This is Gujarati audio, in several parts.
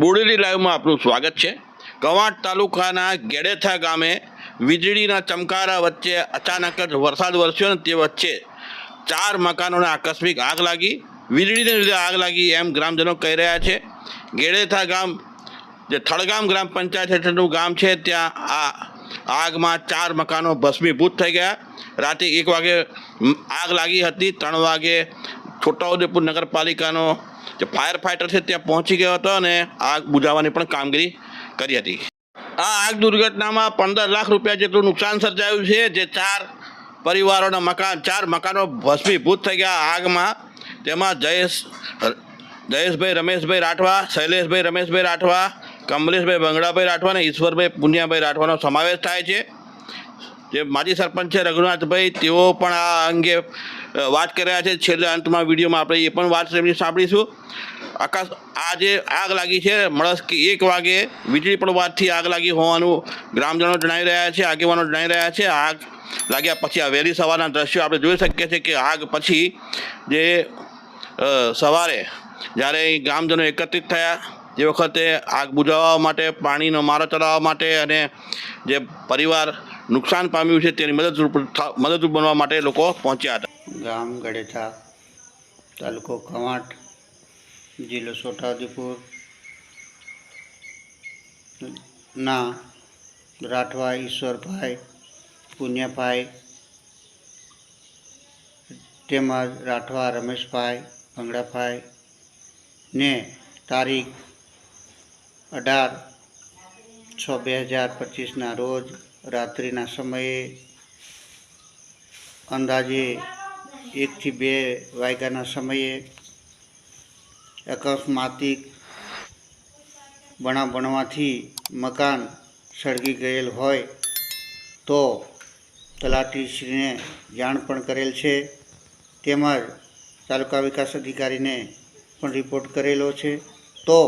બોડેલી લાઈવમાં આપનું સ્વાગત છે. કવાંટ તાલુકાના ગેડેથા ગામે વીજળીના ચમકારા વચ્ચે અચાનક જ વરસાદ વરસ્યો ને તે વચ્ચે ચાર મકાનોને આકસ્મિક આગ લાગી. વીજળીને લીધે આગ લાગી એમ ગ્રામજનો કહી રહ્યા છે. ગેડેથા ગામ, જે થળગામ ગ્રામ પંચાયત હેઠળનું ગામ છે, ત્યાં આ આગમાં ચાર મકાનો ભસ્મીભૂત થઈ ગયા. રાતે એક વાગે આગ લાગી હતી, ત્રણ વાગે છોટાઉદેપુર નગરપાલિકાનો જે ફાયર ફાઇટર છે ત્યાં પહોંચી ગયો હતો અને આગ બુઝાવવાની પણ કામગીરી કરી હતી. આ આગ દુર્ઘટનામાં પંદર લાખ રૂપિયા જેટલું નુકસાન સર્જાયું છે, જે ચાર પરિવારોના મકાન, ચાર મકાનો ભસ્મીભૂત થઈ ગયા આગમાં. તેમાં જયેશ, જયેશભાઈ, રમેશભાઈ રાઠવા, શૈલેષભાઈ, રમેશભાઈ રાઠવા, કમલેશભાઈ બંગડાભાઈ રાઠવા અને ઈશ્વરભાઈ પુનિયાભાઈ રાઠવાનો સમાવેશ થાય છે. જે માજી સરપંચ છે રઘુનાથભાઈ, તેઓ પણ આ અંગે વાત કરી રહ્યા છે. છેલ્લે અંતમાં વિડીયોમાં આપણે એ પણ વાત તેમની સાંભળીશું. આકાશ આ જે આગ લાગી છે. મળસ કે એક વાગે વીજળી પડવાથી આગ લાગી હોવાનું ગ્રામજનો જણાવી રહ્યા છે, આગેવાનો જણાવી રહ્યા છે. આગ લાગ્યા પછી આ વહેલી સવારના દ્રશ્યો આપણે જોઈ શકીએ છીએ કે આગ પછી જે સવારે જ્યારે ગ્રામજનો એકત્રિત થયા, જે વખતે આગ બુઝાવવા માટે, પાણીનો મારો ચલાવવા માટે અને જે પરિવાર નુકસાન પામ્યું છે તેની મદદરૂપ મદદરૂપ બનવા માટે લોકો પહોંચ્યા હતા. ગામ ગડેથા તાલુકો કવાંટ, જિલ્લો છોટાઉદેપુર, ના, રાઠવા, ઈશ્વરભાઈ, પુણ્યભાઈ, તેમજ રાઠવા, રમેશભાઈ, ભંગડાભાઈ ને તારીખ અઢાર છ બે હજાર પચીસના રોજ રાત્રિના સમયે અંદાજે એકથી બે વાગ્યાના સમયે અકસ્માતિક બણા બનવાથી મકાન સળગી ગયેલ હોય તો તલાટીશ્રીને જાણ પણ કરેલ છે. તેમજ તાલુકા વિકાસ અધિકારીને પણ રિપોર્ટ કરેલો છે. તો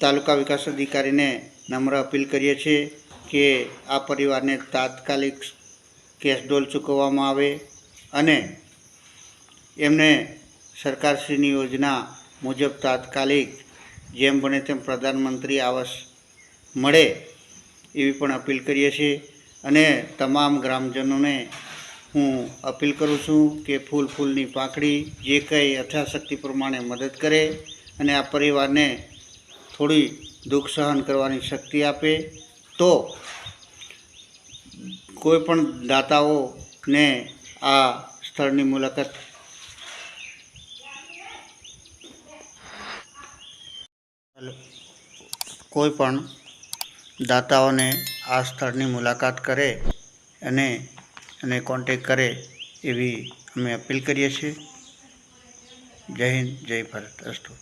તાલુકા વિકાસ અધિકારીને નમ્ર અપીલ કરીએ છીએ કે આ પરિવારને તાત્કાલિક કેશ ડોલ ચૂકવવામાં આવે અને એમને સરકારશ્રીની યોજના મુજબ તાત્કાલિક જેમ બને તેમ પ્રધાનમંત્રી આવાસ મળે એવી પણ અપીલ કરીએ છીએ. અને તમામ ગ્રામજનોને હું અપીલ કરું છું કે ફૂલ ફૂલની પાંખડી જે કંઈ યથાશક્તિ પ્રમાણે મદદ કરે અને આ પરિવારને થોડી દુઃખ સહન કરવાની શક્તિ આપે, તો કોઈ પણ દાતાઓને આ સ્થળની મુલાકાત કોઈ પણ દાતાઓને આ સ્થળની મુલાકાત કરે અને અને કોન્ટેક કરે એવી અમે અપીલ કરીએ છીએ. જય હિન્દ, જય ભારત. અસ્તુ.